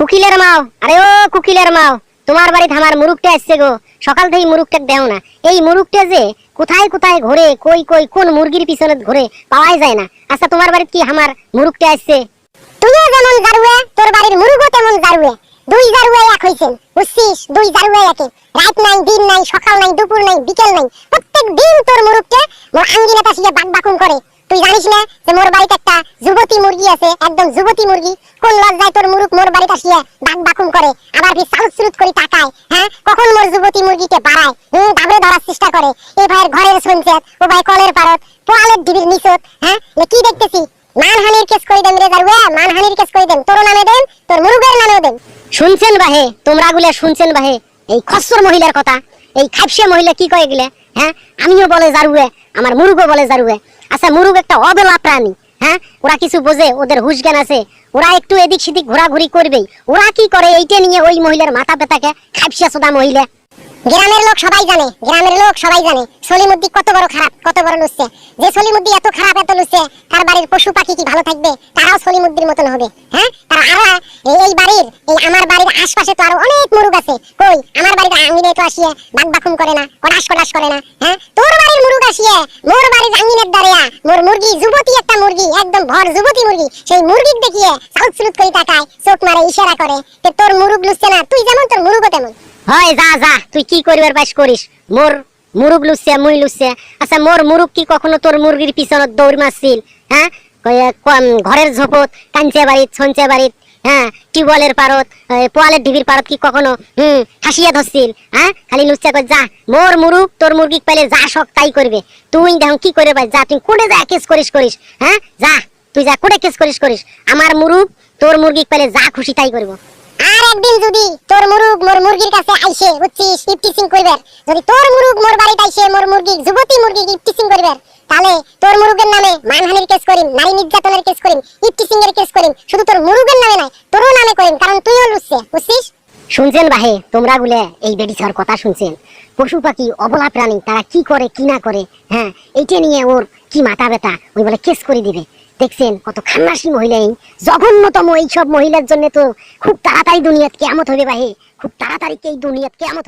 কুকিলের মাও। আরে ও কুকিলের মাও, তোমার বাড়িতে আমার মুরুকটা আসছে গো। সকাল থেকে মুরুকটা দেও না। এই মুরুকটা যে কোথায় কোথায় ঘোরে, কই কই কোন মুরগির পিছনে ঘোরে, পাওয়াই যায় না। আচ্ছা তোমার বাড়িতে কি আমার মুরুকটা আসছে তুইও যেমন জারুয়ে, তোর বাড়ির মুরুগও তেমন জারুয়ে। দুই জারুয়ে এক হইছেন, বুঝছিস? দুই জারুয়ে একে। রাত নাই, দিন নাই, সকাল নাই, দুপুর নাই, বিকেল নাই। প্রত্যেক দিন তোর মুরুগকে মোর আঙ্গিনা তাসিয়ে বাক বাকুম করে। তুই জানিস না যে মোর বাড়িতে একটা যুবতী মুরগি আছে, একদম যুবতী মুরগি। কোন লজ্জায় তোর মুরুগ মোর বাড়িতে আসিয়ে বাক বাকুম করে, আবার কি সালুত সুলুত করে তাকায় হ্যাঁ? কখন মোর যুবতী মুরগিকে বাড়ায়? হুম দাবড়ে ধরার চেষ্টা করে। এ ভাইয়ের ঘরের শুনছেন ও ভাই কলের পারত পোয়ালের ডিবির নিচত হ্যাঁ? কি দেখতেছি? মানহানির কেস করে দেন রে জারুয়া মানহানির কেস করে দেন তোর নামে দেন তোর মুরুগের নামে দেন শুনছেন বাহে তোমরা গুলা শুনছেন বাহে এই খসর মহিলার কথা, এই খাপসে মহিলা কি কয়ে গেলে হ্যাঁ? আমিও বলে জারুয়ে আমার মুরুগও বলে জারুয়ে আচ্ছা মুরুগ একটা অবলা প্রাণী হ্যাঁ? ওরা কিছু বোঝে, ওদের হুশ জ্ঞান আছে। ওরা একটু এদিক সেদিক ঘোরাঘুরি করবেই। ওরা কি করে এইটা নিয়ে ওই মহিলার মাথা ব্যথাকে খাপসা সোদা মহিলা? গ্রামের লোক সবাই জানে, গ্রামের লোক সবাই জানে, সলিমুদ্দি কত বড় খারাপ, কত বড় লুচ্ছে যে সলিমুদ্দি এত খারাপ, এত লুচ্ছে তার বাড়ির পশু পাখি কি ভালো থাকবে? তারাও সলিমুদ্দির মতন হবে হ্যাঁ? তারা আরও, এই বাড়ির, এই আমার বাড়ির আশপাশে তো আরও অনেক মুরুগ আছে। কই? আমার বাড়িতে আঙ্গিনে তো আসিয়ে বাক বাকুম করে না, কটাস কটাস করে না হ্যাঁ? তোর মুরুগ আসিয়ে মোর বাড়ির আঙ্গিনের দাঁড়িয়া মোর মুরগি যুবতী একটা মুরগি, একদম ভর যুবতী মুরগি। সেই দেখিয়ে সাউথ করে তাকায়, চোখ মারে ইশারা করে তে তোর মুরুগ লুচ্ছে না, তুই যেমন তোর তেমন। হয়, যা যা, তুই কি করিবার বাস করিস? মোর মুরুগ লুচ্ছে, মুই লুচ্ছে। আচ্ছা মোর মুরুগ কি কখনো তোর মুরগির পিছনত দৌড় মারছিল? হ্যাঁ? ঘরের ঝোপত, কাঞ্চে বাড়িত, ছঞ্চে বাড়িত। হ্যাঁ টিউবওয়েলের পারত পোয়ালের ডিবির পারত কি কখনো? হুম, হাসিয়া ধরছিল হ্যাঁ? খালি লুচ্চা কর, যা, মোর মুরুগ তোর মুরগি পাইলে যা শখ তাই করবে। তুই দেখো কি করে ভাই যা, তুই কোটে যা, কেস করিস করিস হ্যাঁ? যা, তুই যা, কোটে কেস করিস করিস। আমার মুরুগ তোর মুরগি পাইলে যা খুশি তাই করব। আর একদিন যদি তোর মুরুগ মোর মুরগির কাছে আইসে, বুঝছিস, ইফটিসিং করবে যদি তোর মুরুগ মোর বাড়িতে আইসে, মোর মুরগি, যুবতী মুরগি ইফটিসিং করবে তাহলে তোর মুরুগের নামে মানহানির কেস করিম, নারী নির্যাতনের কেস করিম ইফটিসিং এর কেস করিম, শুধু তোর মুরুগের নামে নাই তোরও নামে করিম, কারণ তুইও লুচ্ছে, বুঝছিস? শুনছেন বাহে, তোমরা গুলে এই বেডিছার কথা শুনছেন। পশু পাখি, অবলা প্রাণী, তারা কি করে, কি না করে হ্যাঁ এইটা নিয়ে ওর কি মাথা ব্যথা, ওই বলে কেস করে দিবে। দেখছেন কত খান্নাসি মহিলা এই, জঘন্যতম এইসব মহিলার জন্য তো খুব তাড়াতাড়ি দুনিয়াত কেমত হবে বাহে, খুব তাড়াতাড়ি এই দুনিয়াত কেমত